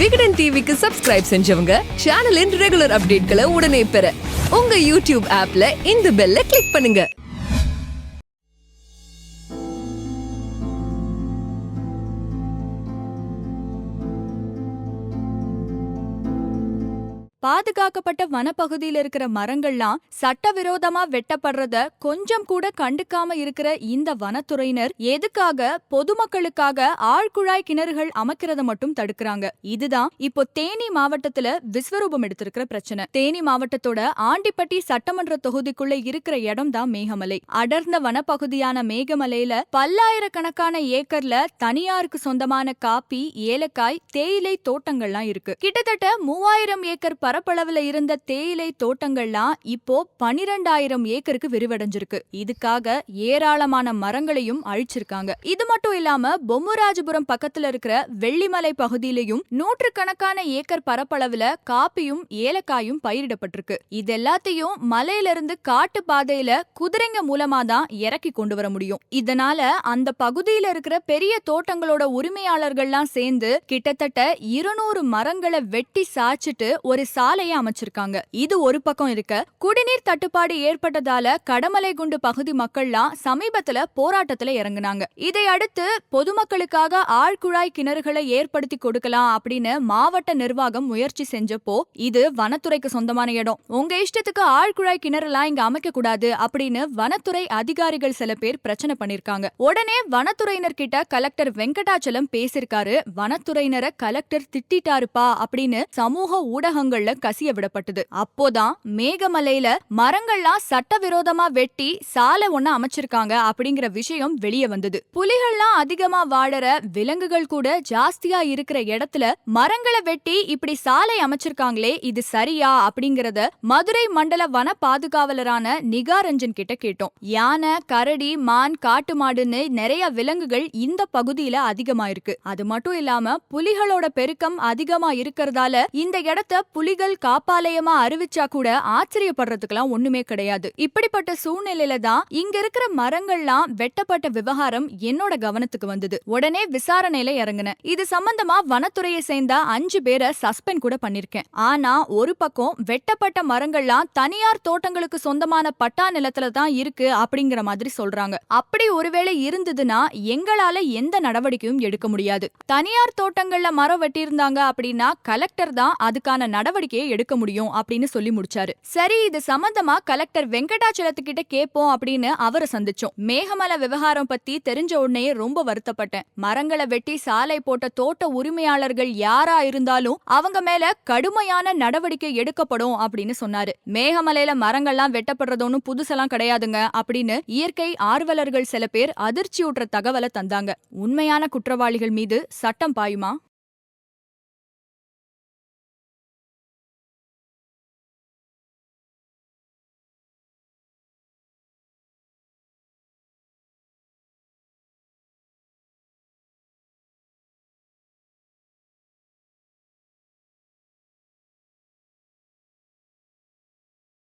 விகடன் டிவிக்கு சப்ஸ்கிரைப் செஞ்சவங்க சேனலின் ரெகுலர் அப்டேட்களை உடனே பெற உங்க யூடியூப் ஆப்ல இந்த பெல்ல கிளிக் பண்ணுங்க. பாதுகாக்கப்பட்ட வனப்பகுதியில இருக்கிற மரங்கள்லாம் சட்டவிரோதமா வெட்டப்படுறத கொஞ்சம் கூட கண்டுக்காம இருக்கிற இந்த வனத்துறையினர் எதுக்காக பொதுமக்களுக்காக ஆழ்குழாய் கிணறுகள் அமைக்கிறத மட்டும் தடுக்கிறாங்க. இதுதான் இப்போ தேனி மாவட்டத்துல விஸ்வரூபம் எடுத்திருக்கிற பிரச்சனை. தேனி மாவட்டத்தோட ஆண்டிப்பட்டி சட்டமன்ற தொகுதிக்குள்ள இருக்கிற இடம் தான் மேகமலை. அடர்ந்த வனப்பகுதியான மேகமலையில பல்லாயிரக்கணக்கான ஏக்கர்ல தனியாருக்கு சொந்தமான காப்பி ஏலக்காய் தேயிலை தோட்டங்கள்லாம் இருக்கு. கிட்டத்தட்ட மூவாயிரம் ஏக்கர் பரப்பளவுல இருந்த தேயிலை தோட்டங்கள்லாம் இப்போ பனிரெண்டாயிரம் ஏக்கருக்கு விரிவடைஞ்சிருக்கு. இதுக்காக ஏராளமான மரங்களையும் அழிச்சிருக்காங்க. இது மட்டும் இல்லாம பொம்மராஜபுரம் பக்கத்துல இருக்கிற வெள்ளிமலை பகுதியிலையும் நூற்றுக்கணக்கான ஏக்கர் பரப்பளவுல காப்பியும் ஏலக்காயும் பயிரிடப்பட்டிருக்கு. இது எல்லாத்தையும் மலையில இருந்து காட்டு பாதையில குதிரைங்க மூலமா தான் இறக்கி கொண்டு வர முடியும். இதனால அந்த பகுதியில இருக்கிற பெரிய தோட்டங்களோட உரிமையாளர்கள்லாம் சேர்ந்து கிட்டத்தட்ட இருநூறு மரங்களை வெட்டி சாய்ச்சிட்டு ஒரு சாலையை அமைச்சிருக்காங்க. இது ஒரு பக்கம் இருக்க குடிநீர் தட்டுப்பாடு ஏற்பட்டதால கடமலை குண்டு பகுதி மக்கள்லாம் சமீபத்துல போராட்டத்துல இறங்குனாங்க. இதை அடுத்து பொதுமக்களுக்காக ஆழ்குழாய் கிணறுகளை ஏற்படுத்தி கொடுக்கலாம் அப்படின்னு மாவட்ட நிர்வாகம் முயற்சி செஞ்சப்போ இது வனத்துறைக்கு சொந்தமான இடம். உங்க இஷ்டத்துக்கு ஆழ்குழாய் கிணறுலாம் இங்க அமைக்க கூடாது அப்படின்னு வனத்துறை அதிகாரிகள் சில பேர் பிரச்சனை பண்ணிருக்காங்க. உடனே வனத்துறையினர் கிட்ட கலெக்டர் வெங்கடாச்சலம் பேசிருக்காரு. வனத்துறையினரை கலெக்டர் திட்டாருப்பா அப்படின்னு சமூக ஊடகங்கள்ல கசிய விடப்பட்டது. அப்போதான் மேகமலையில மரங்கள்லாம் சட்டவிரோதமா வெட்டி சாலை ஒண்ணு அமைச்சிருக்காங்க அப்படிங்கிற விஷயம் வெளியே வந்தது. புலிகள்லாம் அதிகமா வாழற விலங்குகள் கூட ஜாஸ்தியா இருக்கிற இடத்துல மரங்களை வெட்டி இப்படி சாலை அமைச்சிருக்காங்களே இது சரியா அப்படிங்கறத மதுரை மண்டல வன பாதுகாவலரான நிகாரஞ்சன் கிட்ட கேட்டோம். யானை கரடி மான் காட்டு மாடுன்னு நிறைய விலங்குகள் இந்த பகுதியில அதிகமா இருக்கு அது மட்டும் இல்லாம புலிகளோட பெருக்கம் அதிகமா இருக்கிறதால இந்த இடத்த புலிகள் காப்பாலயமா அறிவிச்சா கூட ஆச்சரியப்படுறதுக்கெல்லாம் ஒண்ணுமே கிடையாது. இப்படிப்பட்ட சூழ்நிலையில தான் இங்க இருக்கிற மரங்கள்லாம் வெட்டப்பட்ட விவகாரம் என்னோட கவனத்துக்கு வந்தது. உடனே விசாரணையில இறங்குனேன். இது சம்பந்தமா வனத்துறையை சேர்ந்த அஞ்சு பேரை சஸ்பெண்ட் கூட பண்ணிருக்கேன். ஆனா ஒரு பக்கம் வெட்டப்பட்ட மரங்கள்லாம் தனியார் தோட்டங்களுக்கு சொந்தமான பட்டா நிலத்துல தான் இருக்கு அப்படிங்கிற மாதிரி சொல்றாங்க. அப்படி ஒருவேளை இருந்ததுன்னா எங்களால எந்த நடவடிக்கையும் எடுக்க முடியாது. தனியார் தோட்டங்கள்ல மரம் வெட்டியிருந்தாங்க அப்படின்னா கலெக்டர் தான் அதுக்கான நடவடிக்கை நடவடிக்கையை எடுக்க முடியும் அப்படின்னு சொல்லி முடிச்சாரு. சரி இது சம்பந்தமா கலெக்டர் வெங்கடாச்சலத்துக்கிட்ட கேட்போம் அப்படின்னு அவரை சந்திச்சோம். மேகமலை விவகாரம் பத்தி தெரிஞ்ச உடனே ரொம்ப வருத்தப்பட்டேன். மரங்களை வெட்டி சாலை போட்ட தோட்ட உரிமையாளர்கள் யாரா இருந்தாலும் அவங்க மேல கடுமையான நடவடிக்கை எடுக்கப்படும் அப்படின்னு சொன்னாரு. மேகமலையில மரங்கள்லாம் வெட்டப்படுறது புதுசெல்லாம் கிடையாதுங்க அப்படின்னு இயற்கை ஆர்வலர்கள் சில பேர் அதிர்ச்சியூட்டுற தகவலை தந்தாங்க. உண்மையான குற்றவாளிகள் மீது சட்டம் பாயுமா?